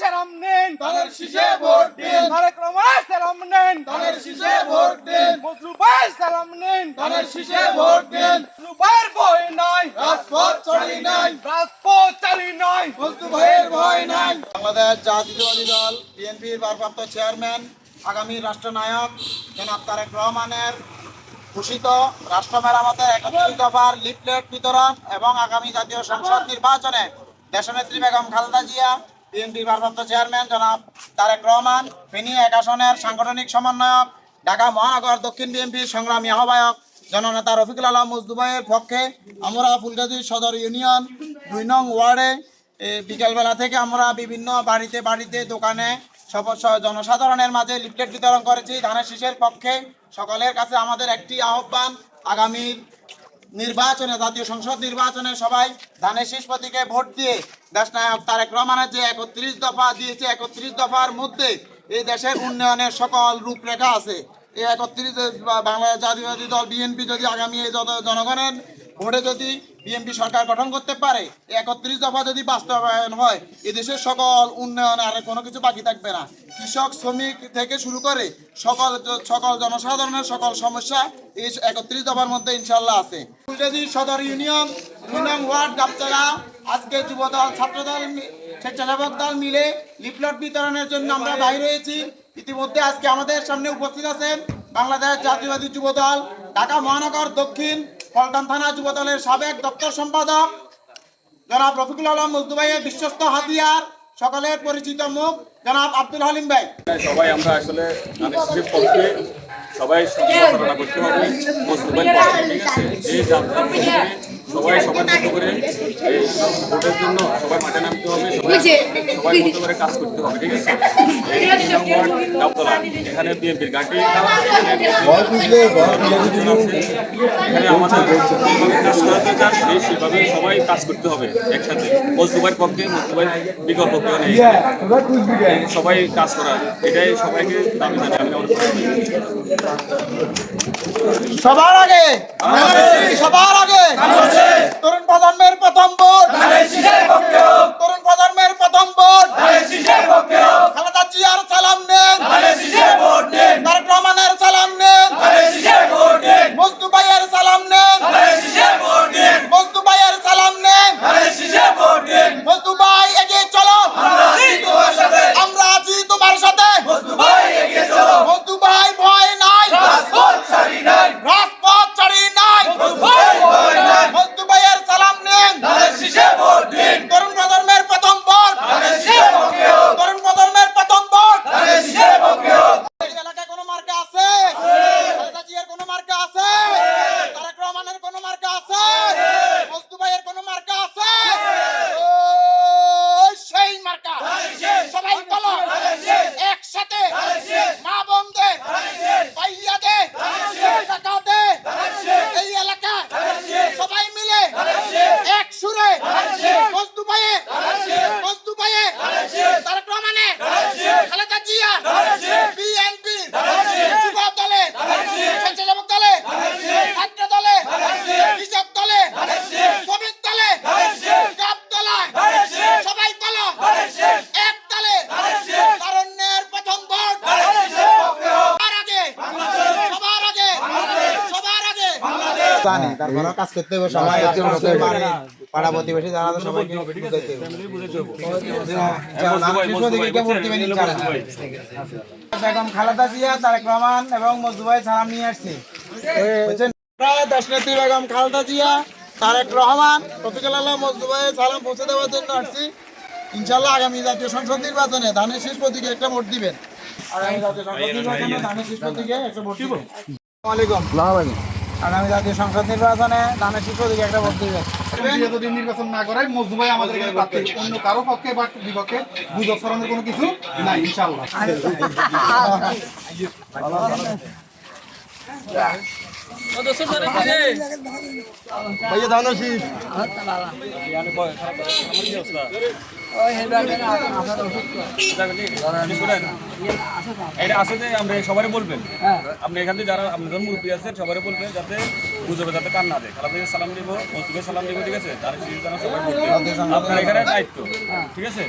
সেরাম নিন। ধানের শীষে ভোট দিন। তারেক রহমান সেরাম নিন। ধানের শীষে ভোট দিন। মজলু ভাই সেরাম নিন। ধানের শীষে ভোট দিন। ভয় নাই। রাজপথ চড়ি নাই। রাজপথ চালি নাই। ভয় নাই। বাংলাদেশ জাতীয়তাবাদী দল বিএনপির ভারপ্রাপ্ত চেয়ারম্যান আগামী রাষ্ট্রনায়ক জনাব তারেক রহমানের ঘোষিত রাষ্ট্র মেরামতের একত্রিশ দফার লিফলেট বিতরণ এবং আগামী জাতীয় সংসদ নির্বাচনে দেশনেত্রী বেগম খালেদা জিয়া বিএনপির ভারপ্রাপ্ত চেয়ারম্যান জনাব তারেক রহমান, ফেনী এক আসনের সাংগঠনিক সমন্বয়ক, ঢাকা মহানগর দক্ষিণ বিএনপির সংগ্রামী আহ্বায়ক জননেতা রফিকুল আলম মজদুবাইয়ের পক্ষে আমরা ফুলগাজী সদর ইউনিয়ন দুই নং ওয়ার্ডে বিকেলবেলা থেকে আমরা বিভিন্ন বাড়িতে বাড়িতে দোকানে জনসাধারণের মাঝে লিফলেট বিতরণ করেছি। ধানের শীষের পক্ষে সকলের কাছে আমাদের একটি আহ্বান আগামীর নির্বাচনে, জাতীয় সংসদ নির্বাচনে সবাই ধানের শীষ প্রতীকে ভোট দিয়ে দেশ নায়ক তারেক রহমানের যে একত্রিশ দফা দিয়েছে, একত্রিশ দফার মধ্যে এই দেশের উন্নয়নের সকল রূপরেখা আছে। এই একত্রিশ বাংলাদেশ জাতীয়বাদী দল, বিএনপি যদি আগামী এই জনগণের ভোটে যদি বিএনপি সরকার গঠন করতে পারে, একত্রিশ দফা যদি বাস্তবায়ন হয়, এদেশের সকল উন্নয়ন আর কোনো কিছু বাকি থাকবে না। কৃষক, শ্রমিক থেকে শুরু করে সকল সকল জনসাধারণের সকল সমস্যা এই একত্রিশ দফার মধ্যে ইনশাল্লাহ আছে। ফুলগাজী সদর ইউনিয়ন, দুই নং ওয়ার্ড, গাবতলা। আজকে যুবদল, ছাত্রদল স্বেচ্ছাসেবক দল মিলে লিফলেট বিতরণের জন্য আমরা বাইরে হয়েছি ইতিমধ্যে আজকে আমাদের সামনে উপস্থিত আছেন বাংলাদেশ জাতীয়বাদী যুবদল, ঢাকা মহানগর দক্ষিণ পল্টন থানা যুব দলের সাবেক দপ্তর সম্পাদক জনাব রফিকুল আলম মুজদুবাইয়ের বিশ্বস্ত হাতিয়ার সকলের পরিচিত মুখ জনাব আব্দুল হালিম ভাই। সবাই আমরা আসলে সবাই সমালোচনা করতে হবে করবে, সবাই সবার মতো করে এই ভোটের জন্য সবাই মাঠে নামতে হবে সবাই সবাই মতো করে কাজ করতে হবে ঠিক আছে? এখানে বিএনপির ঘাটি এখানে আমাদের যেভাবে কাজ করাতে চান সেভাবে সবাই কাজ করতে হবে একসাথে। পক্ষে মজদুবাইর বিকল্প কেউ নেই। সবাই কাজ করা এটাই সবাইকে দাবি জানাই আমি সবার আগে সবার আগে তরুণ প্রজন্মের প্রথম ভোট তরুণ প্রজন্মের প্রথম ভোট খালেদা জিয়ার সালাম নেন তারেক রহমানের সালাম নেন মজদু ভাইয়ের সালাম নেন মজদু ভাইয়ের সালাম নেন মজদু ভাই এগিয়ে চলো আমরা আছি তোমার সাথে মজদু ভাই ভয় নাই রাজপথ ছাড়ি নাই মজদু ভাইয়ের সালাম নেন তরুণ প্রজন্মের প্রথম ভোট তরুণ প্রজন্মের প্রথম ভোট এই এলাকায় কোনো মার্কা আছে খালেদা জিয়ার কোনো মার্কা আছে তারেক রহমানের কোনো মার্কা আছে মজদু ভাইয়ের কোনো মার্কা আছে ওই সেই মার্কা সবাই বলো একসাথে মা বোনদের ভাইয়াদের কাকাদের এই এলাকায় সবাই মিলে এক সুরে মজদু ভাইয়ের মজদু ভাইয়ের তারেক রহমানের খালেদা জিয়া বিএনপি যুব দলে স্বেচ্ছাসেবক দলে ছাত্র দলে কৃষক দলে শ্রমিক দলে গাব দলায় সবাই বলো এক দলে তারুণ্যের প্রথম ভোট সবার আগে সবার আগে সবার আগে জানি তারপরে কাজ করতে হবে সবাই পাড়া প্রতিবেশী যারা সবাইকে বুঝাইতে হবে। বেগম খালেদা জিয়া তারেক রহমান এবং সালাম নিয়ে আসছি। দেশনেত্রী বেগম খালেদা জিয়া তারেক রহমান রফিকুল আলম মজদুবাই সালাম পৌঁছে দেওয়ার জন্য আসছি। ইনশাল্লাহ আগামী জাতীয় সংসদ নির্বাচনে ধানের শীষ প্রতীকে একটা ভোট দিবেন। আগামী জাতীয় সংসদ নির্বাচনে ধানের শীষ প্রতীকে একটা ভোট দিবেন। আসসালামু আলাইকুম। আগামী জাতীয় সংসদ নির্বাচনে ধানের শীষ প্রতীকে একটা ভোট দিয়ে যদি নির্বাচন না করায় মজদুবাই আমাদের এখানে প্রার্থী অন্য কারও পক্ষে বা বিপক্ষে গুজব ছড়ানোর কোনো কিছু নাই ইনশাল্লাহ ভাইয়া শীষ এটা আসলে আমরা সবারই বলবেন। আপনি এখান থেকে যারা আপনাদের মুরব্বী আছে সবারই বলবেন যাতে গুজবে যাতে কান না দেয়। থেকে সালাম দিব মসজিদে সালাম দিব, ঠিক আছে? আপনার এখানে দায়িত্ব, ঠিক আছে?